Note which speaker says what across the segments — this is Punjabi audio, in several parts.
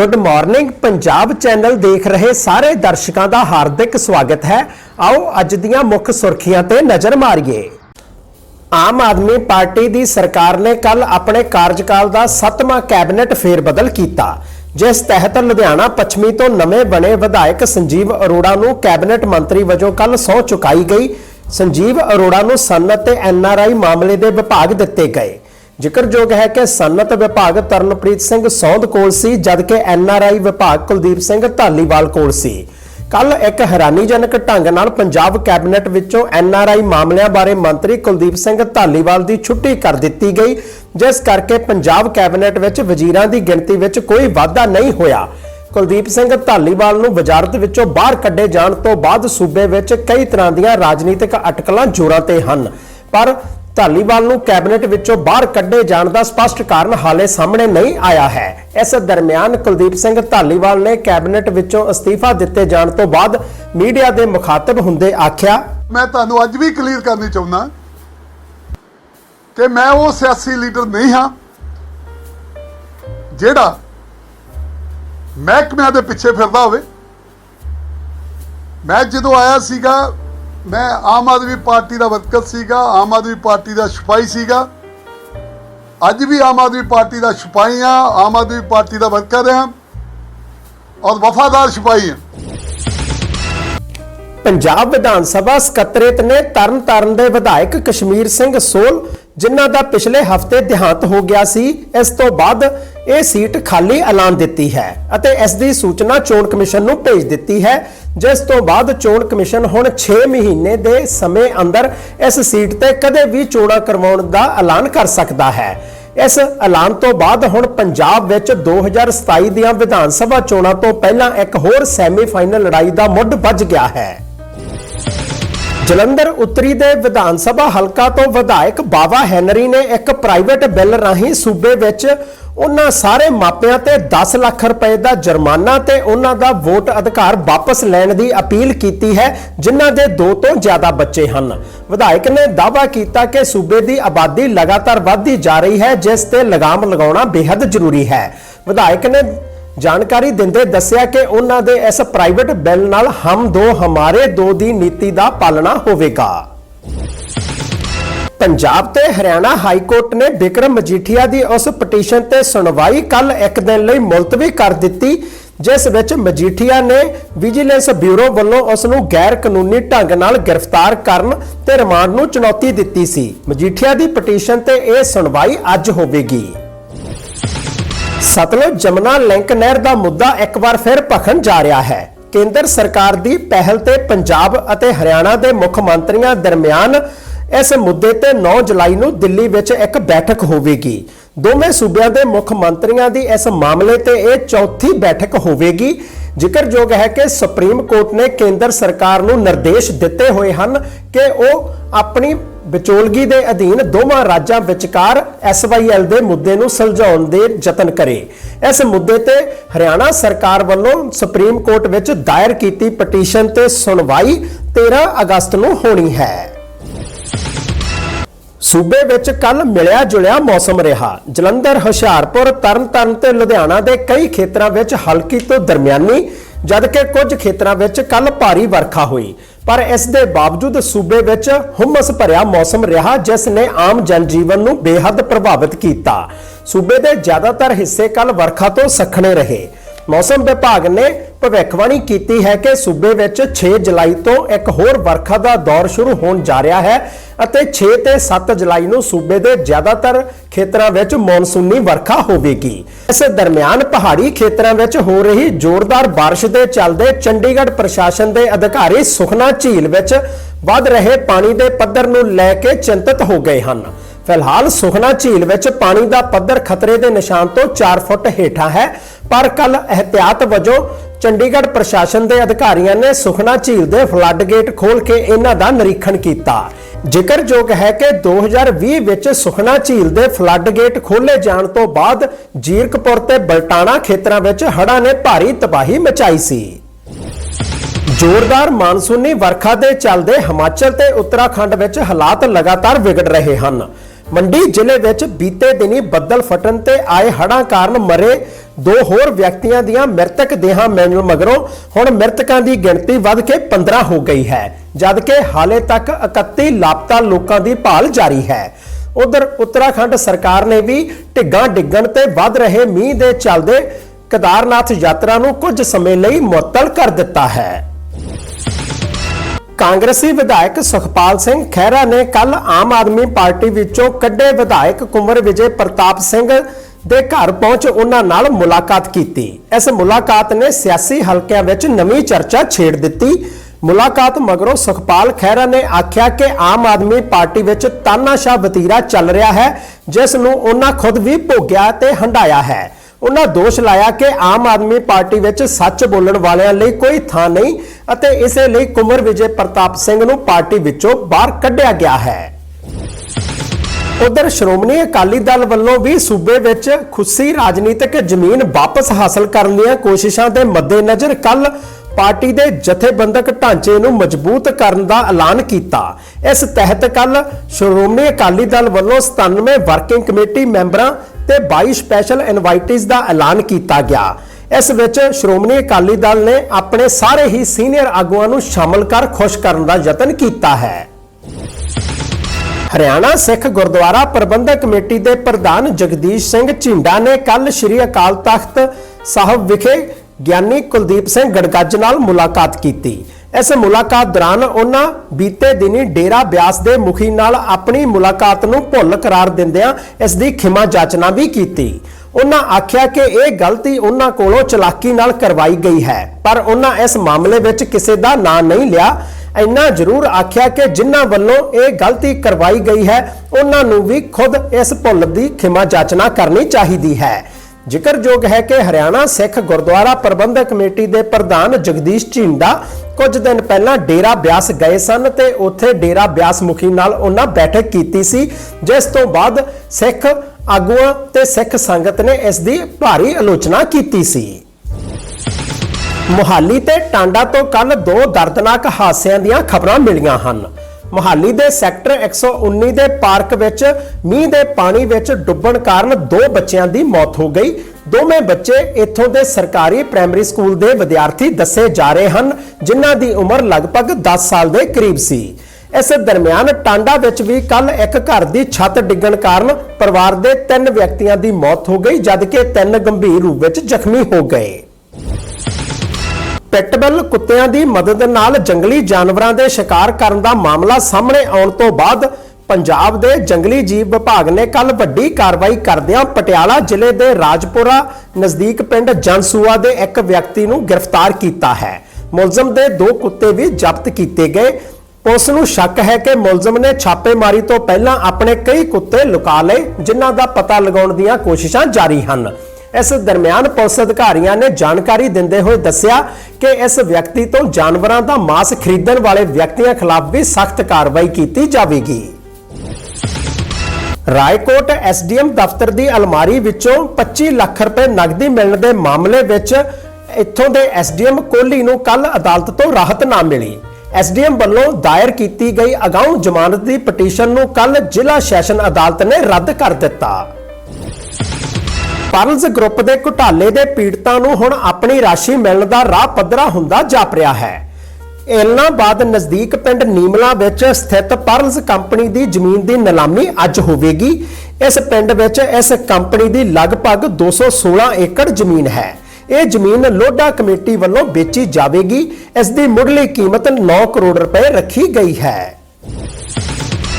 Speaker 1: ਗੁੱਡ ਮਾਰਨਿੰਗ ਪੰਜਾਬ ਚੈਨਲ ਦੇਖ ਰਹੇ ਸਾਰੇ ਦਰਸ਼ਕਾਂ ਦਾ ਹਾਰਦਿਕ ਸਵਾਗਤ ਹੈ। ਆਓ ਅੱਜ ਦੀਆਂ ਮੁੱਖ ਸੁਰਖੀਆਂ ਤੇ ਨਜ਼ਰ ਮਾਰੀਏ। ਆਮ ਆਦਮੀ ਪਾਰਟੀ ਦੀ ਸਰਕਾਰ ਨੇ ਕੱਲ ਆਪਣੇ ਕਾਰਜਕਾਲ ਦਾ 7ਵਾਂ ਕੈਬਨਿਟ ਫੇਰਬਦਲ ਕੀਤਾ, ਜਿਸ ਤਹਿਤ ਲੁਧਿਆਣਾ ਪੱਛਮੀ ਤੋਂ ਨਵੇਂ ਬਣੇ ਵਿਧਾਇਕ ਸੰਜੀਵ ਅਰੋੜਾ ਨੂੰ ਕੈਬਨਿਟ ਮੰਤਰੀ ਵਜੋਂ ਕੱਲ ਸਹੁੰ ਚੁਕਾਈ ਗਈ। ਸੰਜੀਵ ਅਰੋੜਾ ਨੂੰ ਸਨਅਤ ਤੇ ਐਨਆਰਆਈ ਮਾਮਲੇ ਦੇ ਵਿਭਾਗ ਦਿੱਤੇ ਗਏ। ਜ਼ਿਕਰਯੋਗ ਹੈ ਕਿ ਸਨਅਤ ਵਿਭਾਗ ਤਰਨਪ੍ਰੀਤ ਸਿੰਘ ਸੌਂਦ ਕੋਲ ਸੀ ਜਦਕਿ ਐਨਆਰਆਈ ਵਿਭਾਗ ਕੁਲਦੀਪ ਸਿੰਘ ਢਾਲੀਵਾਲ ਕੋਲ ਸੀ। ਕੱਲ ਇੱਕ ਹੈਰਾਨੀਜਨਕ ਢੰਗ ਨਾਲ ਪੰਜਾਬ ਕੈਬਨਿਟ ਵਿੱਚੋਂ ਐਨਆਰਆਈ ਮਾਮਲਿਆਂ ਬਾਰੇ ਮੰਤਰੀ ਕੁਲਦੀਪ ਸਿੰਘ ਢਾਲੀਵਾਲ ਦੀ ਛੁੱਟੀ ਕਰ ਦਿੱਤੀ ਗਈ, ਜਿਸ ਕਰਕੇ ਪੰਜਾਬ ਕੈਬਨਿਟ ਵਿੱਚ ਵਜ਼ੀਰਾਂ ਦੀ ਗਿਣਤੀ ਵਿੱਚ ਕੋਈ ਵਾਧਾ ਨਹੀਂ ਹੋਇਆ। ਕੁਲਦੀਪ ਸਿੰਘ ਢਾਲੀਵਾਲ ਨੂੰ ਵਜ਼ਾਰਤ ਵਿੱਚੋਂ ਬਾਹਰ ਕੱਢੇ ਜਾਣ ਤੋਂ ਬਾਅਦ ਸੂਬੇ ਵਿੱਚ ਕਈ ਤਰ੍ਹਾਂ ਦੀਆਂ ਰਾਜਨੀਤਿਕ ਅਟਕਲਾਂ ਜ਼ੋਰਾਂ ਤੇ ਹਨ। ਪਰ ਧਾਲੀਵਾਲ ਨੂੰ ਕੈਬਨਿਟ ਵਿੱਚੋਂ ਬਾਹਰ ਕੱਢੇ ਜਾਣ ਦਾ ਸਪਸ਼ਟ ਕਾਰਨ ਹਾਲੇ ਸਾਹਮਣੇ ਨਹੀਂ ਆਇਆ ਹੈ। ਇਸ ਦਰਮਿਆਨ ਕੁਲਦੀਪ ਸਿੰਘ ਧਾਲੀਵਾਲ ਨੇ ਕੈਬਨਿਟ ਵਿੱਚੋਂ ਅਸਤੀਫਾ ਦਿੱਤੇ ਜਾਣ ਤੋਂ ਬਾਅਦ ਮੀਡੀਆ ਦੇ ਮੁਖਾਤਬ ਹੁੰਦੇ ਆਖਿਆ,
Speaker 2: ਮੈਂ ਤੁਹਾਨੂੰ ਅੱਜ ਵੀ ਕਲੀਅਰ ਕਰਨੀ ਚਾਹੁੰਦਾ ਕਿ ਮੈਂ ਉਹ ਸਿਆਸੀ ਲੀਡਰ ਨਹੀਂ ਹਾਂ ਜਿਹੜਾ ਮਹਿਕਮਿਆਂ ਦੇ ਪਿੱਛੇ ਫਿਰਦਾ ਹੋਵੇ। ਮੈਂ ਜਦੋਂ ਆਇਆ ਸੀਗਾ ਮੈਂ ਆਮ ਆਦਮੀ ਪਾਰਟੀ ਦਾ ਵਰਕਰ ਸੀਗਾ, ਆਮ ਆਦਮੀ ਪਾਰਟੀ ਦਾ ਸਿਪਾਹੀ ਸੀਗਾ। ਅੱਜ ਵੀ ਆਮ ਆਦਮੀ ਪਾਰਟੀ ਦਾ ਸਿਪਾਹੀ ਹਾਂ, ਆਮ ਆਦਮੀ ਪਾਰਟੀ ਦਾ ਵਰਕਰ ਆ ਔਰ ਵਫਾਦਾਰ ਸਿਪਾਹੀ ਹਾਂ।
Speaker 1: ਪੰਜਾਬ ਵਿਧਾਨ ਸਭਾ ਸਕੱਤਰੇਤ ਨੇ ਤਰਨਤਾਰਨ ਦੇ ਵਿਧਾਇਕ ਕਸ਼ਮੀਰ ਸਿੰਘ ਸੋਲ ਜਿਨ੍ਹਾਂ ਦਾ ਪਿਛਲੇ ਹਫ਼ਤੇ ਦੇਹਾਂਤ ਹੋ ਗਿਆ ਸੀ, ਇਸ ਤੋਂ ਬਾਅਦ ਇਹ ਸੀਟ ਖਾਲੀ ਐਲਾਨ ਦਿੱਤੀ ਹੈ ਅਤੇ ਇਸ ਦੀ ਸੂਚਨਾ ਚੋਣ ਕਮਿਸ਼ਨ ਨੂੰ ਭੇਜ ਦਿੱਤੀ ਹੈ, ਜਿਸ ਤੋਂ ਬਾਅਦ ਚੋਣ ਕਮਿਸ਼ਨ ਹੁਣ 6 ਮਹੀਨੇ ਦੇ ਸਮੇਂ ਅੰਦਰ ਇਸ ਸੀਟ ਤੇ ਕਦੇ ਵੀ ਚੋਣਾਂ ਕਰਵਾਉਣ ਦਾ ਐਲਾਨ ਕਰ ਸਕਦਾ ਹੈ। ਇਸ ਐਲਾਨ ਤੋਂ ਬਾਅਦ ਹੁਣ ਪੰਜਾਬ ਵਿੱਚ 2027 ਦੀਆਂ ਵਿਧਾਨ ਸਭਾ ਚੋਣਾਂ ਤੋਂ ਪਹਿਲਾਂ ਇੱਕ ਹੋਰ ਸੈਮੀਫਾਈਨਲ ਲੜਾਈ ਦਾ ਮੁੱਢ ਵੱਜ ਗਿਆ ਹੈ। ਜਲੰਧਰ ਉੱਤਰੀ ਦੇ ਵਿਧਾਨ ਸਭਾ ਹਲਕਾ ਤੋਂ ਵਿਧਾਇਕ ਬਾਵਾ ਹੈਨਰੀ ਨੇ ਇੱਕ ਪ੍ਰਾਈਵੇਟ ਬਿੱਲ ਰਾਹੀਂ ਸੂਬੇ ਵਿੱਚ ਉਹਨਾਂ ਸਾਰੇ ਮਾਪਿਆਂ ਤੇ 10 ਲੱਖ ਰੁਪਏ ਦਾ ਜੁਰਮਾਨਾ ਤੇ ਉਹਨਾਂ ਦਾ ਵੋਟ ਅਧਿਕਾਰ ਵਾਪਸ ਲੈਣ ਦੀ ਅਪੀਲ ਕੀਤੀ ਹੈ, ਜਿਨ੍ਹਾਂ ਦੇ ਦੋ ਤੋਂ ਜ਼ਿਆਦਾ ਬੱਚੇ ਹਨ। ਵਿਧਾਇਕ ਨੇ ਦਾਅਵਾ ਕੀਤਾ ਕਿ ਸੂਬੇ ਦੀ ਆਬਾਦੀ ਲਗਾਤਾਰ ਵਧਦੀ ਜਾ ਰਹੀ ਹੈ, ਜਿਸ ਤੇ ਲਗਾਮ ਲਗਾਉਣਾ ਬੇहद ਜ਼ਰੂਰੀ ਹੈ। ਵਿਧਾਇਕ ਨੇ ਜਾਣਕਾਰੀ ਦਿੰਦੇ ਦੱਸਿਆ ਕਿ ਉਹਨਾਂ ਦੇ ਇਸ ਪ੍ਰਾਈਵੇਟ ਬਿੱਲ ਨਾਲ ਹਮ ਦੋ, ਹਮਾਰੇ ਦੋ ਦੀ ਨੀਤੀ ਦਾ ਪਾਲਣਾ ਹੋਵੇਗਾ। ਪੰਜਾਬ ਤੇ ਹਰਿਆਣਾ ਹਾਈ ਕੋਰਟ ਨੇ ਵਿਕਰਮ ਮਜੀਠੀਆ ਦੀ ਉਸ ਪਟੀਸ਼ਨ ਤੇ ਸੁਣਵਾਈ ਕੱਲ ਇੱਕ ਦਿਨ ਲਈ ਮੁਲਤਵੀ ਕਰ ਦਿੱਤੀ, ਜਿਸ ਵਿੱਚ ਮਜੀਠੀਆ ਨੇ ਵਿਜੀਲੈਂਸ ਬਿਊਰੋ ਵੱਲੋਂ ਉਸ ਨੂੰ ਗੈਰ ਕਾਨੂੰਨੀ ਢੰਗ ਨਾਲ ਗ੍ਰਿਫਤਾਰ ਕਰਨ ਤੇ ਰਿਮਾਂਡ ਨੂੰ ਚੁਣੌਤੀ ਦਿੱਤੀ ਸੀ। ਮਜੀਠੀਆ ਦੀ ਪਟੀਸ਼ਨ ਤੇ ਇਹ ਸੁਣਵਾਈ ਅੱਜ ਹੋਵੇਗੀ। ਸਤਲੁਜ ਜਮਨਾ ਲਿੰਕ ਨਹਿਰ ਦਾ ਮੁੱਦਾ ਇੱਕ ਵਾਰ ਫਿਰ ਭਖਣ ਜਾ ਰਿਹਾ ਹੈ। ਕੇਂਦਰ ਸਰਕਾਰ ਦੀ ਪਹਿਲ ਤੇ ਪੰਜਾਬ ਅਤੇ ਹਰਿਆਣਾ ਦੇ ਮੁੱਖ ਮੰਤਰੀਆਂ ਦਰਮਿਆਨ ਇਸ ਮੁੱਦੇ ਤੇ 9 ਜੁਲਾਈ ਨੂੰ ਦਿੱਲੀ ਵਿੱਚ ਇੱਕ ਬੈਠਕ ਹੋਵੇਗੀ। ਦੋਵੇਂ ਸੂਬਿਆਂ ਦੇ ਮੁੱਖ ਮੰਤਰੀਆਂ ਦੀ ਇਸ ਮਾਮਲੇ ਤੇ ਇਹ ਚੌਥੀ ਬੈਠਕ ਹੋਵੇਗੀ। ਜ਼ਿਕਰਯੋਗ ਹੈ ਕਿ ਸੁਪਰੀਮ ਕੋਰਟ ਨੇ ਕੇਂਦਰ ਸਰਕਾਰ ਨੂੰ ਨਿਰਦੇਸ਼ ਦਿੱਤੇ ਹੋਏ ਹਨ ਕਿ ਉਹ ਆਪਣੀ ਵਿਚੋਲਗੀ ਦੇ ਅਧੀਨ ਦੋਵਾਂ ਰਾਜਾਂ ਵਿਚਕਾਰ ਐਸਵਾਈਐਲ ਦੇ ਮੁੱਦੇ ਨੂੰ ਸੁਲਝਾਉਣ ਦੇ ਯਤਨ ਕਰੇ। ਇਸ ਮੁੱਦੇ ਤੇ ਹਰਿਆਣਾ ਸਰਕਾਰ ਵੱਲੋਂ ਸੁਪਰੀਮ ਕੋਰਟ ਵਿੱਚ ਦਾਇਰ ਕੀਤੀ ਪਟੀਸ਼ਨ ਤੇ ਸੁਣਵਾਈ 13 ਅਗਸਤ ਨੂੰ ਹੋਣੀ ਹੈ। ਸੂਬੇ ਵਿੱਚ ਕੱਲ ਮਿਲਿਆ ਜੁਲਿਆ ਮੌਸਮ ਰਿਹਾ। ਜਲੰਧਰ, ਹੁਸ਼ਿਆਰਪੁਰ, ਤਰਨਤਾਰਨ ਤੇ ਲੁਧਿਆਣਾ ਦੇ ਕਈ ਖੇਤਰਾਂ ਵਿੱਚ ਹਲਕੀ ਤੋਂ ਦਰਮਿਆਨੀ, ਜਦਕਿ ਕੁਝ ਖੇਤਰਾਂ ਵਿੱਚ ਕੱਲ ਭਾਰੀ ਵਰਖਾ ਹੋਈ। ਪਰ ਇਸ ਦੇ ਬਾਵਜੂਦ ਸੂਬੇ ਵਿੱਚ ਹੁਮਸ ਭਰਿਆ ਮੌਸਮ ਰਿਹਾ, ਜਿਸ ਨੇ ਆਮ ਜਨਜੀਵਨ ਨੂੰ ਬੇਹੱਦ ਪ੍ਰਭਾਵਿਤ ਕੀਤਾ। ਸੂਬੇ ਦੇ ਜ਼ਿਆਦਾਤਰ ਹਿੱਸੇ ਕੱਲ ਵਰਖਾ ਤੋਂ ਸਖਣੇ ਰਹੇ। ਮੌਸਮ ਵਿਭਾਗ ਨੇ ਭਵਿੱਖਬਾਣੀ ਕੀਤੀ ਹੈ ਕਿ ਸੂਬੇ ਵਿੱਚ 6 ਜੁਲਾਈ ਤੋਂ ਇੱਕ ਹੋਰ ਵਰਖਾ ਦਾ ਦੌਰ ਸ਼ੁਰੂ ਹੋਣ ਜਾ ਰਿਹਾ ਹੈ ਅਤੇ 6 ਤੇ 7 ਜੁਲਾਈ ਨੂੰ ਸੂਬੇ ਦੇ ਜ਼ਿਆਦਾਤਰ ਖੇਤਰਾਂ ਵਿੱਚ ਮੌਨਸੂਨੀ ਵਰਖਾ ਹੋਵੇਗੀ। ਇਸ ਦਰਮਿਆਨ ਪਹਾੜੀ ਖੇਤਰਾਂ ਵਿੱਚ ਹੋ ਰਹੀ ਜ਼ੋਰਦਾਰ ਬਾਰਿਸ਼ ਦੇ ਚੱਲਦੇ ਚੰਡੀਗੜ੍ਹ ਪ੍ਰਸ਼ਾਸਨ ਦੇ ਅਧਿਕਾਰੀ ਸੁਖਨਾ ਝੀਲ ਵਿੱਚ ਵੱਧ ਰਹੇ ਪਾਣੀ ਦੇ ਪੱਧਰ ਨੂੰ ਲੈ ਕੇ ਚਿੰਤਤ ਹੋ ਗਏ ਹਨ। ਫਿਲਹਾਲ ਸੁਖਨਾ ਝੀਲ ਵਿੱਚ ਪਾਣੀ ਦਾ ਪੱਧਰ ਖਤਰੇ ਦੇ ਨਿਸ਼ਾਨ ਤੋਂ 4 ਫੁੱਟ ਹੇਠਾਂ ਹੈ, ਪਰ ਕੱਲ ਅਹਤਿਆਤ ਵਜੋਂ ਚੰਡੀਗੜ੍ਹ ਪ੍ਰਸ਼ਾਸਨ ਦੇ ਅਧਿਕਾਰੀਆਂ ਨੇ ਸੁਖਨਾ ਝੀਲ ਦੇ ਫਲੱਡ ਗੇਟ ਖੋਲ ਕੇ ਇਹਨਾਂ ਦਾ ਨਿਰੀਖਣ ਕੀਤਾ। ਜ਼ਿਕਰਯੋਗ ਹੈ ਕਿ 2020 ਵਿੱਚ ਸੁਖਨਾ ਝੀਲ ਦੇ ਫਲੱਡ ਗੇਟ ਖੋਲੇ ਜਾਣ ਤੋਂ ਬਾਅਦ ਜੀਰਕਪੁਰ ਤੇ ਬਲਟਾਣਾ ਖੇਤਰਾਂ ਵਿੱਚ ਹੜ੍ਹਾਂ ਨੇ ਭਾਰੀ ਤਬਾਹੀ ਮਚਾਈ ਸੀ। ਜ਼ੋਰਦਾਰ ਮਾਨਸੂਨੀ ਵਰਖਾ ਦੇ ਚੱਲਦੇ ਹਿਮਾਚਲ ਤੇ ਉੱਤਰਾਖੰਡ ਵਿੱਚ ਹਾਲਾਤ ਲਗਾਤਾਰ ਵਿਗੜ ਰਹੇ ਹਨ। ਮੰਡੀ ਜ਼ਿਲ੍ਹੇ ਵਿੱਚ ਬੀਤੇ ਦਿਨੀ ਬੱਦਲ ਫਟਣ ਤੇ ਆਏ ਹੜ੍ਹਾਂ ਕਾਰਨ ਮਰੇ ਦੋ ਹੋਰ ਵਿਅਕਤੀਆਂ ਦੀਆਂ ਮ੍ਰਿਤਕ ਦੇਹਾਂ ਮਿਲਣ ਮਗਰੋਂ ਹੁਣ ਮ੍ਰਿਤਕਾਂ ਦੀ ਗਿਣਤੀ ਵੱਧ ਕੇ 15 ਹੋ ਗਈ ਹੈ, ਜਦਕਿ ਹਾਲੇ ਤੱਕ 31 ਲਾਪਤਾ ਲੋਕਾਂ ਦੀ ਭਾਲ ਜਾਰੀ ਹੈ। ਉਧਰ ਉੱਤਰਾਖੰਡ ਸਰਕਾਰ ਨੇ ਵੀ ਢਿੱਗਾਂ ਡਿੱਗਣ ਤੇ ਵੱਧ ਰਹੇ ਮੀਂਹ ਦੇ ਚੱਲਦੇ ਕੇਦਾਰਨਾਥ ਯਾਤਰਾ ਨੂੰ ਕੁਝ ਸਮੇਂ ਲਈ ਮੁਅੱਤਲ ਕਰ ਦਿੱਤਾ ਹੈ। ਕਾਂਗਰਸੀ ਵਿਧਾਇਕ ਸੁਖਪਾਲ ਸਿੰਘ ਖਹਿਰਾ ਨੇ ਕੱਲ ਆਮ ਆਦਮੀ ਪਾਰਟੀ ਵਿੱਚੋਂ ਕੱਢੇ ਵਿਧਾਇਕ ਕੁੰਵਰ ਵਿਜੇ ਪ੍ਰਤਾਪ ਸਿੰਘ ਦੇ ਘਰ ਪਹੁੰਚ ਉਹਨਾਂ ਨਾਲ ਮੁਲਾਕਾਤ ਕੀਤੀ। ਇਸ ਮੁਲਾਕਾਤ ਨੇ ਸਿਆਸੀ ਹਲਕਿਆਂ ਵਿੱਚ ਨਵੀਂ ਚਰਚਾ ਛੇੜ ਦਿੱਤੀ। ਮੁਲਾਕਾਤ ਮਗਰੋਂ ਸੁਖਪਾਲ ਖਹਿਰਾ ਨੇ ਆਖਿਆ ਕਿ ਆਮ ਆਦਮੀ ਪਾਰਟੀ ਵਿੱਚ ਤਾਨਾਸ਼ਾਹ ਵਤੀਰਾ ਚੱਲ ਰਿਹਾ ਹੈ, ਜਿਸ ਨੂੰ ਉਹਨਾਂ ਖੁਦ ਵੀ ਭੋਗਿਆ ਤੇ ਹੰਡਾਇਆ ਹੈ। ਉਹਨਾਂ ਦੋਸ਼ ਲਾਇਆ ਕਿ ਆਮ ਆਦਮੀ ਪਾਰਟੀ ਵਿੱਚ ਸੱਚ ਬੋਲਣ ਵਾਲਿਆਂ ਲਈ ਕੋਈ ਥਾਂ ਨਹੀਂ ਅਤੇ ਇਸੇ ਲਈ ਕੁਮਰ ਵਿਜੇ ਪ੍ਰਤਾਪ ਸਿੰਘ ਨੂੰ ਪਾਰਟੀ ਵਿੱਚੋਂ ਬਾਹਰ ਕੱਢਿਆ ਗਿਆ ਹੈ। ਉਧਰ ਸ਼੍ਰੋਮਣੀ ਅਕਾਲੀ ਦਲ ਵੱਲੋਂ ਵੀ ਸੂਬੇ ਵਿੱਚ ਖੁੱਸੀ ਰਾਜਨੀਤਿਕ ਜ਼ਮੀਨ ਵਾਪਸ ਹਾਸਲ ਕਰਨ ਦੀਆਂ ਕੋਸ਼ਿਸ਼ਾਂ ਦੇ ਮੱਦੇਨਜ਼ਰ ਕੱਲ ਪਾਰਟੀ ਦੇ ਜਥੇਬੰਦਕ ਢਾਂਚੇ ਨੂੰ ਮਜ਼ਬੂਤ ਕਰਨ ਦਾ ਐਲਾਨ ਕੀਤਾ। ਇਸ ਤਹਿਤ ਕੱਲ ਸ਼੍ਰੋਮਣੀ ਅਕਾਲੀ ਦਲ ਵੱਲੋਂ 97 ਵਰਕਿੰਗ ਕਮੇਟੀ ਮੈਂਬਰਾਂ ਤੇ 22 ਸਪੈਸ਼ਲ ਇਨਵਾਈਟੀਜ਼ ਦਾ ਐਲਾਨ ਕੀਤਾ ਗਿਆ। ਇਸ ਵਿੱਚ ਸ਼੍ਰੋਮਣੀ ਅਕਾਲੀ ਦਲ ਨੇ ਆਪਣੇ ਸਾਰੇ ਹੀ ਸੀਨੀਅਰ ਆਗੂਆਂ ਨੂੰ ਸ਼ਾਮਲ ਕਰ ਖੁਸ਼ ਕਰਨ ਦਾ ਯਤਨ ਕੀਤਾ ਹੈ। ਹਰਿਆਣਾ ਸਿੱਖ ਗੁਰਦੁਆਰਾ ਪ੍ਰਬੰਧਕ ਕਮੇਟੀ ਦੇ ਪ੍ਰਧਾਨ ਜਗਦੀਸ਼ ਸਿੰਘ ਝਿੰਡਾ ਨੇ ਕੱਲ ਸ੍ਰੀ ਅਕਾਲ ਤਖਤ ਸਾਹਿਬ ਵਿਖੇ ਗਿਆਨੀ ਕੁਲਦੀਪ ਸਿੰਘ ਗੜਗੱਜ ਨਾਲ ਮੁਲਾਕਾਤ ਕੀਤੀ। ਇਸ ਮੁਲਾਕਾਤ ਦੌਰਾਨ ਉਹਨਾਂ ਬੀਤੇ ਦਿਨੀ ਡੇਰਾ ਬਿਆਸ ਦੇ ਮੁਖੀ ਨਾਲ ਆਪਣੀ ਮੁਲਾਕਾਤ ਨੂੰ ਭੁੱਲ ਕਰਾਰ ਦਿੰਦਿਆਂ ਇਸ ਦੀ ਖਿਮਾ ਜਾਚਨਾ ਵੀ ਕੀਤੀ। ਉਹਨਾਂ ਆਖਿਆ ਕਿ ਇਹ ਗਲਤੀ ਉਹਨਾਂ ਕੋਲੋਂ ਚਲਾਕੀ ਨਾਲ ਕਰਵਾਈ ਗਈ ਹੈ, ਪਰ ਉਹਨਾਂ ਇਸ ਮਾਮਲੇ ਵਿੱਚ ਕਿਸੇ ਦਾ ਨਾਂ ਨਹੀਂ ਲਿਆ। ਇੰਨਾ ਜ਼ਰੂਰ ਆਖਿਆ ਕਿ ਜਿਨ੍ਹਾਂ ਵੱਲੋਂ ਇਹ ਗਲਤੀ ਕਰਵਾਈ ਗਈ ਹੈ, ਉਹਨਾਂ ਨੂੰ ਵੀ ਖੁਦ ਇਸ ਭੁੱਲ ਦੀ ਖਿਮਾ ਜਾਚਨਾ ਕਰਨੀ ਚਾਹੀਦੀ ਹੈ। ਜ਼ਿਕਰਯੋਗ ਹੈ ਕਿ ਹਰਿਆਣਾ ਸਿੱਖ ਗੁਰਦੁਆਰਾ ਪ੍ਰਬੰਧਕ ਕਮੇਟੀ ਦੇ ਪ੍ਰਧਾਨ ਜਗਦੀਸ਼ ਝਿੰਡਾ ਕੁਝ ਦਿਨ ਪਹਿਲਾਂ ਡੇਰਾ ਬਿਆਸ ਗਏ ਸਨ ਤੇ ਉੱਥੇ ਡੇਰਾ ਬਿਆਸ ਮੁਖੀ ਨਾਲ ਉਹਨਾਂ ਬੈਠਕ ਕੀਤੀ ਸੀ, ਜਿਸ ਤੋਂ ਬਾਅਦ ਸਿੱਖ ਆਗੂਆਂ ਤੇ ਸਿੱਖ ਸੰਗਤ ਨੇ ਇਸ ਦੀ ਭਾਰੀ ਆਲੋਚਨਾ ਕੀਤੀ ਸੀ। ਮੁਹਾਲੀ ਤੇ ਟਾਂਡਾ ਤੋਂ ਕੱਲ ਦੋ ਦਰਦਨਾਕ ਹਾਦਸਿਆਂ ਦੀਆਂ ਖਬਰਾਂ ਮਿਲੀਆਂ ਹਨ। ਮੁਹਾਲੀ ਦੇ ਸੈਕਟਰ 119 ਦੇ ਪਾਰਕ ਵਿੱਚ ਮੀਂਹ ਦੇ ਪਾਣੀ ਵਿੱਚ ਡੁੱਬਣ ਕਾਰਨ ਦੋ ਬੱਚਿਆਂ ਦੀ ਮੌਤ ਹੋ ਗਈ ਦੋਵੇਂ ਬੱਚੇ ਇੱਥੋਂ ਦੇ ਸਰਕਾਰੀ ਪ੍ਰਾਇਮਰੀ ਸਕੂਲ ਦੇ ਵਿਦਿਆਰਥੀ ਦੱਸੇ ਜਾ ਰਹੇ ਹਨ, ਜਿਨ੍ਹਾਂ ਦੀ ਉਮਰ ਲਗਭਗ 10 ਸਾਲ ਦੇ ਕਰੀਬ ਸੀ। ਇਸ ਦਰਮਿਆਨ ਟਾਂਡਾ ਵਿੱਚ ਵੀ ਕੱਲ ਇੱਕ ਘਰ ਦੀ ਛੱਤ ਡਿੱਗਣ ਕਾਰਨ ਪਰਿਵਾਰ ਦੇ ਤਿੰਨ ਵਿਅਕਤੀਆਂ ਦੀ ਮੌਤ ਹੋ ਗਈ ਜਦਕਿ ਤਿੰਨ ਗੰਭੀਰ ਰੂਪ ਵਿੱਚ ਜ਼ਖਮੀ ਹੋ ਗਏ। ਪਿਟਬਲ ਕੁੱਤਿਆਂ ਦੀ ਮਦਦ ਨਾਲ ਜੰਗਲੀ ਜਾਨਵਰਾਂ ਦੇ ਸ਼ਿਕਾਰ ਕਰਨ ਦਾ ਮਾਮਲਾ ਸਾਹਮਣੇ ਆਉਣ ਤੋਂ ਬਾਅਦ ਪੰਜਾਬ ਦੇ ਜੰਗਲੀ ਜੀਵ ਵਿਭਾਗ ਨੇ ਕੱਲ ਵੱਡੀ ਕਾਰਵਾਈ ਕਰਦਿਆਂ ਪਟਿਆਲਾ ਜ਼ਿਲ੍ਹੇ ਦੇ ਰਾਜਪੁਰਾ ਨਜ਼ਦੀਕ ਪਿੰਡ ਜਨਸੂਆ ਦੇ ਇੱਕ ਵਿਅਕਤੀ ਨੂੰ ਗ੍ਰਿਫਤਾਰ ਕੀਤਾ ਹੈ। ਮੁਲਜ਼ਮ ਦੇ ਦੋ ਕੁੱਤੇ ਵੀ ਜ਼ਬਤ ਕੀਤੇ ਗਏ। ਪੁਲਿਸ ਨੂੰ ਸ਼ੱਕ ਹੈ ਕਿ ਮੁਲਜ਼ਮ ਨੇ ਛਾਪੇਮਾਰੀ ਤੋਂ ਪਹਿਲਾਂ ਆਪਣੇ ਕਈ ਕੁੱਤੇ ਲੁਕਾ ਲਏ, ਜਿਨ੍ਹਾਂ ਦਾ ਪਤਾ ਲਗਾਉਣ ਦੀਆਂ ਕੋਸ਼ਿਸ਼ਾਂ ਜਾਰੀ ਹਨ। ਇਸ ਦਰਮਿਆਨ ਪੁਲਿਸ ਅਧਿਕਾਰੀਆਂ ਨੇ ਜਾਣਕਾਰੀ ਦਿੰਦੇ ਹੋਏ ਦੱਸਿਆ ਕਿ ਇਸ ਵਿਅਕਤੀ ਤੋਂ ਜਾਨਵਰਾਂ ਦਾ ਮਾਸ ਖਰੀਦਣ ਵਾਲੇ ਵਿਅਕਤੀਆਂ ਖਿਲਾਫ ਵੀ ਸਖਤ ਕਾਰਵਾਈ ਕੀਤੀ ਜਾਵੇਗੀ। ਰਾਏਕੋਟ ਐਸਡੀਐਮ ਦਫ਼ਤਰ ਦੀ ਅਲਮਾਰੀ ਵਿੱਚੋਂ 25 ਲੱਖ ਰੁਪਏ ਨਕਦੀ ਮਿਲਣ ਦੇ ਮਾਮਲੇ ਵਿੱਚ ਇੱਥੋਂ ਦੇ ਐਸਡੀਐਮ ਕੋਹਲੀ ਨੂੰ ਕੱਲ ਅਦਾਲਤ ਤੋਂ ਰਾਹਤ ਨਾ ਮਿਲੀ। ਐਸਡੀਐਮ ਵੱਲੋਂ ਦਾਇਰ ਕੀਤੀ ਗਈ ਅਗਾਊਂ ਜ਼ਮਾਨਤ ਦੀ ਪਟੀਸ਼ਨ ਨੂੰ ਕੱਲ ਜ਼ਿਲ੍ਹਾ ਸੈਸ਼ਨ ਅਦਾਲਤ ਨੇ ਰੱਦ ਕਰ ਦਿੱਤਾ। ਪਰਲਜ਼ ਗਰੁੱਪ ਦੇ ਘੁਟਾਲੇ ਦੇ ਪੀੜਤਾਂ ਨੂੰ ਹੁਣ ਆਪਣੀ ਰਾਸ਼ੀ ਮਿਲਣ ਦਾ ਰਾਹ ਪੱਧਰਾ ਹੁੰਦਾ ਜਾਪ ਰਿਹਾ ਹੈ। ਇਲਨਾਬਾਦ ਨਜ਼ਦੀਕ ਪਿੰਡ ਨੀਮਲਾ ਵਿੱਚ ਸਥਿਤ ਪਰਲਜ਼ ਕੰਪਨੀ ਦੀ ਜ਼ਮੀਨ ਦੀ ਨਿਲਾਮੀ ਅੱਜ ਹੋਵੇਗੀ। ਇਸ ਪਿੰਡ ਵਿੱਚ ਇਸ ਕੰਪਨੀ ਦੀ ਲਗਭਗ 216 ਏਕੜ ਜ਼ਮੀਨ ਹੈ। ਇਹ ਜ਼ਮੀਨ ਲੋਡਾ ਕਮੇਟੀ ਵੱਲੋਂ ਵੇਚੀ ਜਾਵੇਗੀ। ਇਸ ਦੀ ਮੁੱਢਲੀ ਕੀਮਤ 9 ਕਰੋੜ ਰੁਪਏ ਰੱਖੀ ਗਈ ਹੈ।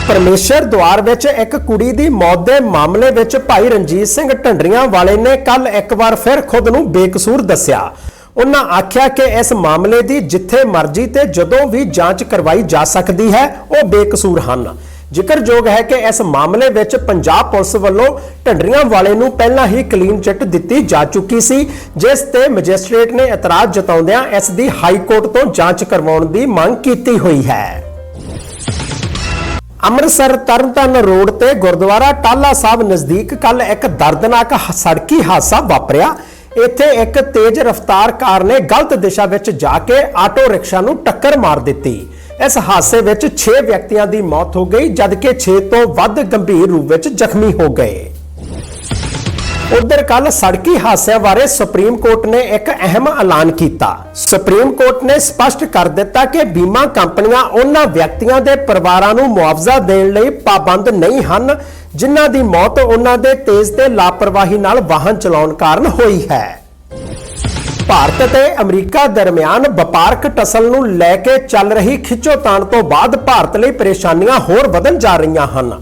Speaker 1: ਪਰਮੇਸ਼ਰ ਦੁਆਰ ਵਿੱਚ ਇੱਕ ਕੁੜੀ ਦੀ ਮੌਤ ਦੇ ਮਾਮਲੇ ਵਿੱਚ ਭਾਈ ਰਣਜੀਤ ਸਿੰਘ ਢੰਡਰੀਆਂ ਵਾਲੇ ਨੇ ਕੱਲ ਇੱਕ ਵਾਰ ਫਿਰ ਖੁਦ ਨੂੰ ਬੇਕਸੂਰ ਦੱਸਿਆ। ਉਹਨਾਂ ਆਖਿਆ ਕਿ ਇਸ ਮਾਮਲੇ ਦੀ ਜਿੱਥੇ ਮਰਜ਼ੀ ਤੇ ਜਦੋਂ ਵੀ ਜਾਂਚ ਕਰਵਾਈ ਜਾ ਸਕਦੀ ਹੈ, ਉਹ ਬੇਕਸੂਰ ਹਨ। ਜ਼ਿਕਰਯੋਗ ਹੈ ਕਿ ਇਸ ਮਾਮਲੇ ਵਿੱਚ ਪੰਜਾਬ ਪੁਲਿਸ ਵੱਲੋਂ ਢੰਡਰੀਆਂ ਵਾਲੇ ਨੂੰ ਪਹਿਲਾਂ ਹੀ ਕਲੀਨ ਚਿੱਟ ਦਿੱਤੀ ਜਾ ਚੁੱਕੀ ਸੀ, ਜਿਸ ਤੇ ਮੈਜਿਸਟ੍ਰੇਟ ਨੇ ਇਤਰਾਜ਼ ਜਤਾਉਂਦਿਆਂ ਇਸ ਦੀ ਹਾਈ ਕੋਰਟ ਤੋਂ ਜਾਂਚ ਕਰਵਾਉਣ ਦੀ ਮੰਗ ਕੀਤੀ ਹੋਈ ਹੈ। ਅੰਮ੍ਰਿਤਸਰ ਤਰਨਤਾਰਨ ਰੋਡ ਤੇ ਗੁਰਦੁਆਰਾ ਟਾਲਾ ਸਾਹਿਬ ਨਜ਼ਦੀਕ ਕੱਲ ਇੱਕ ਦਰਦਨਾਕ ਸੜਕੀ ਹਾਦਸਾ ਵਾਪਰਿਆ। ਇੱਥੇ ਇੱਕ ਤੇਜ਼ ਰਫ਼ਤਾਰ ਕਾਰ ਨੇ ਗਲਤ ਦਿਸ਼ਾ ਵਿੱਚ ਜਾ ਕੇ ਆਟੋ ਰਿਕਸ਼ਾ ਨੂੰ ਟੱਕਰ ਮਾਰ ਦਿੱਤੀ। ਇਸ ਹਾਦਸੇ ਵਿੱਚ 6 ਵਿਅਕਤੀਆਂ ਦੀ ਮੌਤ ਹੋ ਗਈ, ਜਦਕਿ 6 ਤੋਂ ਵੱਧ ਗੰਭੀਰ ਰੂਪ ਵਿੱਚ ਜ਼ਖਮੀ ਹੋ ਗਏ। ਉਧਰ ਕੱਲ ਸੜਕੀ ਹਾਦਸਿਆਂ ਬਾਰੇ ਸੁਪਰੀਮ ਕੋਰਟ ਨੇ ਇੱਕ ਅਹਿਮ ਐਲਾਨ ਕੀਤਾ। ਸੁਪਰੀਮ ਕੋਰਟ ਨੇ ਸਪਸ਼ਟ ਕਰ ਦਿੱਤਾ ਕਿ ਬੀਮਾ ਕੰਪਨੀਆਂ ਉਹਨਾਂ ਵਿਅਕਤੀਆਂ ਦੇ ਪਰਿਵਾਰਾਂ ਨੂੰ ਮੁਆਵਜ਼ਾ ਦੇਣ ਲਈ ਪਾਬੰਦ ਨਹੀਂ ਹਨ, ਜਿਨ੍ਹਾਂ ਦੀ ਮੌਤ ਉਹਨਾਂ ਦੇ ਤੇਜ਼ ਤੇ ਲਾਪਰਵਾਹੀ ਨਾਲ ਵਾਹਨ ਚਲਾਉਣ ਕਾਰਨ ਹੋਈ ਹੈ। ਭਾਰਤ ਤੇ ਅਮਰੀਕਾ ਦਰਮਿਆਨ ਵਪਾਰਕ ਟਸਲ ਨੂੰ ਲੈ ਕੇ ਚੱਲ ਰਹੀ ਖਿੱਚੋਤਾਣ ਤੋਂ ਬਾਅਦ ਭਾਰਤ ਲਈ ਪਰੇਸ਼ਾਨੀਆਂ ਹੋਰ ਵਧਣ ਜਾ ਰਹੀਆਂ ਹਨ।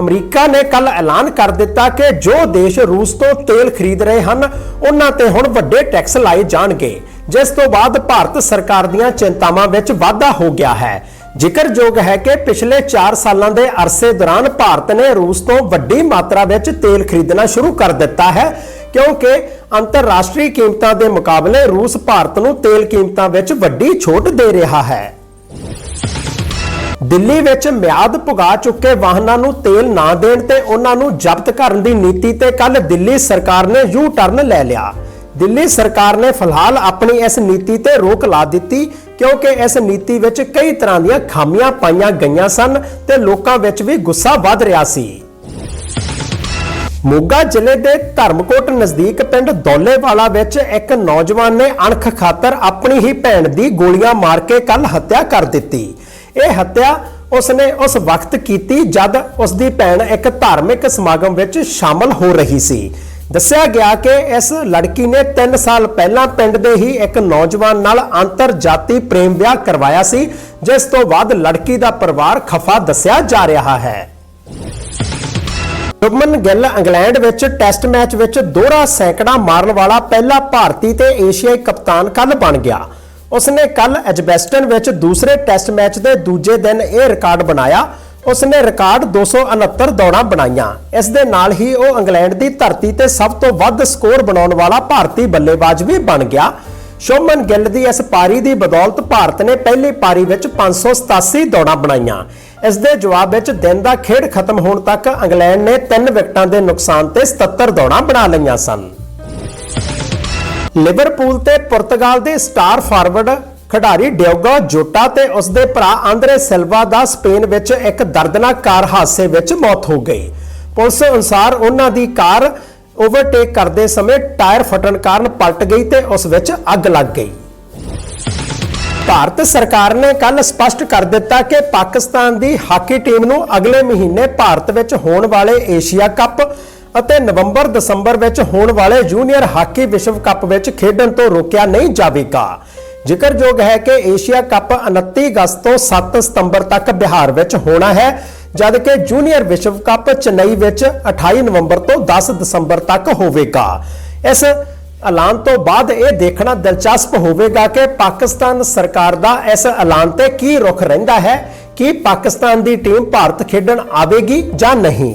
Speaker 1: ਅਮਰੀਕਾ ਨੇ ਕੱਲ ਐਲਾਨ ਕਰ ਦਿੱਤਾ ਕਿ ਜੋ ਦੇਸ਼ ਰੂਸ ਤੋਂ ਤੇਲ ਖਰੀਦ ਰਹੇ ਹਨ, ਉਹਨਾਂ ਤੇ ਹੁਣ ਵੱਡੇ ਟੈਕਸ ਲਾਏ ਜਾਣਗੇ, ਜਿਸ ਤੋਂ ਬਾਅਦ ਭਾਰਤ ਸਰਕਾਰ ਦੀਆਂ ਚਿੰਤਾਵਾਂ ਵਿੱਚ ਵਾਧਾ ਹੋ ਗਿਆ ਹੈ। ਜ਼ਿਕਰਯੋਗ ਹੈ ਕਿ ਪਿਛਲੇ 4 ਸਾਲਾਂ ਦੇ ਅਰਸੇ ਦੌਰਾਨ ਭਾਰਤ ਨੇ ਰੂਸ ਤੋਂ ਵੱਡੀ ਮਾਤਰਾ ਵਿੱਚ ਤੇਲ ਖਰੀਦਣਾ ਸ਼ੁਰੂ ਕਰ ਦਿੱਤਾ ਹੈ, ਕਿਉਂਕਿ ਅੰਤਰਰਾਸ਼ਟਰੀ ਕੀਮਤਾਂ ਦੇ ਮੁਕਾਬਲੇ ਰੂਸ ਭਾਰਤ ਨੂੰ ਤੇਲ ਕੀਮਤਾਂ ਵਿੱਚ ਵੱਡੀ ਛੋਟ ਦੇ ਰਿਹਾ ਹੈ। ਦਿੱਲੀ ਵਿੱਚ ਮਿਆਦ ਪੁਗਾ ਚੁੱਕੇ ਵਾਹਨਾਂ ਨੂੰ ਤੇਲ ਨਾ ਦੇਣ ਤੇ ਉਹਨਾਂ ਨੂੰ ਜ਼ਬਤ ਕਰਨ ਦੀ ਨੀਤੀ ਤੇ ਕੱਲ ਦਿੱਲੀ ਸਰਕਾਰ ਨੇ ਯੂ ਟਰਨ ਲੈ ਲਿਆ। ਦਿੱਲੀ ਸਰਕਾਰ ਨੇ ਫਿਲਹਾਲ ਆਪਣੀ ਇਸ ਨੀਤੀ ਤੇ ਰੋਕ ਲਾ ਦਿੱਤੀ ਕਿਉਂਕਿ ਇਸ ਨੀਤੀ ਵਿੱਚ ਕਈ ਤਰ੍ਹਾਂ ਦੀਆਂ ਖਾਮੀਆਂ ਪਾਈਆਂ ਗਈਆਂ ਸਨ ਤੇ ਲੋਕਾਂ ਵਿੱਚ ਵੀ ਗੁੱਸਾ ਵੱਧ ਰਿਹਾ ਸੀ। ਮੋਗਾ ਜ਼ਿਲ੍ਹੇ ਦੇ ਧਰਮਕੋਟ ਨਜ਼ਦੀਕ ਪਿੰਡ ਦੌਲੇਵਾਲਾ ਵਿੱਚ ਇੱਕ ਨੌਜਵਾਨ ਨੇ ਅਣਖ ਖਾਤਰ ਆਪਣੀ ਹੀ ਭੈਣ ਦੀ ਗੋਲੀਆਂ ਮਾਰ ਕੇ ਕੱਲ ਹੱਤਿਆ ਕਰ ਦਿੱਤੀ। ਇਹ ਹੱਤਿਆ ਉਸਨੇ ਉਸ ਵਕਤ ਕੀਤੀ ਜਦ ਉਸ ਦੀ ਭੈਣ ਇੱਕ ਧਾਰਮਿਕ ਸਮਾਗਮ ਵਿੱਚ ਸ਼ਾਮਲ ਹੋ ਰਹੀ ਸੀ। ਦੱਸਿਆ ਗਿਆ ਕਿ ਇਸ ਲੜਕੀ ਨੇ 3 ਸਾਲ ਪਹਿਲਾਂ ਪਿੰਡ ਦੇ ਹੀ ਇੱਕ ਨੌਜਵਾਨ ਨਾਲ ਅੰਤਰ ਜਾਤੀ ਪ੍ਰੇਮ ਵਿਆਹ ਕਰਵਾਇਆ ਸੀ, ਜਿਸ ਤੋਂ ਬਾਅਦ ਲੜਕੀ ਦਾ ਪਰਿਵਾਰ ਖਫਾ ਦੱਸਿਆ ਜਾ ਰਿਹਾ ਹੈ। ਸ਼ੁਭਮਨ ਗਿੱਲ ਇੰਗਲੈਂਡ ਵਿੱਚ ਟੈਸਟ ਮੈਚ ਵਿੱਚ ਦੋਹਰਾ ਸੈਂਕੜਾ ਮਾਰਨ ਵਾਲਾ ਪਹਿਲਾ ਭਾਰਤੀ ਤੇ ਏਸ਼ੀਆਈ ਕਪਤਾਨ ਕੱਲ ਬਣ ਗਿਆ। ਉਸਨੇ ਕੱਲ ਐਜਬੈਸਟਨ ਵਿੱਚ ਦੂਸਰੇ ਟੈਸਟ ਮੈਚ ਦੇ ਦੂਜੇ ਦਿਨ ਇਹ ਰਿਕਾਰਡ ਬਣਾਇਆ। ਉਸਨੇ ਰਿਕਾਰਡ 269 ਦੌੜਾਂ ਬਣਾਈਆਂ। ਇਸ ਦੇ ਨਾਲ ਹੀ ਉਹ ਇੰਗਲੈਂਡ ਦੀ ਧਰਤੀ ਤੇ ਸਭ ਤੋਂ ਵੱਧ ਸਕੋਰ ਬਣਾਉਣ ਵਾਲਾ ਭਾਰਤੀ ਬੱਲੇਬਾਜ਼ ਵੀ ਬਣ ਗਿਆ। ਸ਼ੋਮਨ ਗਿੱਲ ਦੀ ਇਸ ਪਾਰੀ ਦੀ ਬਦੌਲਤ ਭਾਰਤ ਨੇ ਪਹਿਲੀ ਪਾਰੀ ਵਿੱਚ 587 ਦੌੜਾਂ ਬਣਾਈਆਂ। ਇਸ ਦੇ ਜਵਾਬ ਵਿੱਚ ਦਿਨ ਦਾ ਖੇਡ ਖਤਮ ਹੋਣ ਤੱਕ ਇੰਗਲੈਂਡ ਨੇ 3 ਵਿਕਟਾਂ ਦੇ ਨੁਕਸਾਨ ਤੇ 77 ਦੌੜਾਂ ਬਣਾ ਲਈਆਂ ਸਨ। ਲਿਵਰਪੂਲ ਤੇ ਪੁਰਤਗਾਲ ਦੇ ਸਟਾਰ ਫਾਰਵਰਡ ਖਿਡਾਰੀ ਡਿਓਗੋ ਜੋਟਾ ਤੇ ਉਸ ਦੇ ਭਰਾ ਆਂਦਰੇ ਸਿਲਵਾ ਦਾ ਸਪੇਨ ਵਿੱਚ ਇੱਕ ਦਰਦਨਾਕ ਕਾਰ ਹਾਦਸੇ ਵਿੱਚ ਮੌਤ ਹੋ ਗਈ। ਪੁਲਿਸ ਅਨੁਸਾਰ ਉਹਨਾਂ ਦੀ ਕਾਰ ਓਵਰਟੇਕ ਕਰਦੇ ਸਮੇਂ ਟਾਇਰ ਫਟਣ ਕਾਰਨ ਪਲਟ ਗਈ ਤੇ ਉਸ ਵਿੱਚ ਅੱਗ ਲੱਗ ਗਈ। ਭਾਰਤ ਸਰਕਾਰ ਨੇ ਕੱਲ ਸਪਸ਼ਟ ਕਰ ਦਿੱਤਾ ਕਿ ਪਾਕਿਸਤਾਨ ਦੀ ਹਾਕੀ ਟੀਮ ਨੂੰ ਅਗਲੇ ਮਹੀਨੇ ਭਾਰਤ ਵਿੱਚ ਹੋਣ ਵਾਲੇ ਏਸ਼ੀਆ ਕੱਪ ਅਤੇ ਨਵੰਬਰ-ਦਸੰਬਰ ਵਿੱਚ ਹੋਣ ਵਾਲੇ ਜੂਨੀਅਰ ਹਾਕੀ ਵਿਸ਼ਵ ਕੱਪ ਵਿੱਚ ਖੇਡਣ ਤੋਂ ਰੋਕਿਆ ਨਹੀਂ ਜਾਵੇਗਾ। ਜ਼ਿਕਰਯੋਗ ਹੈ ਕਿ ਏਸ਼ੀਆ ਕੱਪ 29 ਅਗਸਤ ਤੋਂ 7 ਸਤੰਬਰ ਤੱਕ ਬਿਹਾਰ ਵਿੱਚ ਹੋਣਾ ਹੈ, ਜਦਕਿ ਜੂਨੀਅਰ ਵਿਸ਼ਵ ਕੱਪ ਚੇਨਈ ਵਿੱਚ 28 ਨਵੰਬਰ ਤੋਂ 10 ਦਸੰਬਰ ਤੱਕ ਹੋਵੇਗਾ। ਇਸ ਐਲਾਨ ਤੋਂ ਬਾਅਦ ਇਹ ਦੇਖਣਾ ਦਿਲਚਸਪ ਹੋਵੇਗਾ ਕਿ ਪਾਕਿਸਤਾਨ ਸਰਕਾਰ ਦਾ ਇਸ ਐਲਾਨ ਤੇ ਕੀ ਰੁਖ ਰਹਿੰਦਾ ਹੈ, ਕਿ ਪਾਕਿਸਤਾਨ ਦੀ ਟੀਮ ਭਾਰਤ ਖੇਡਣ ਆਵੇਗੀ ਜਾਂ ਨਹੀਂ।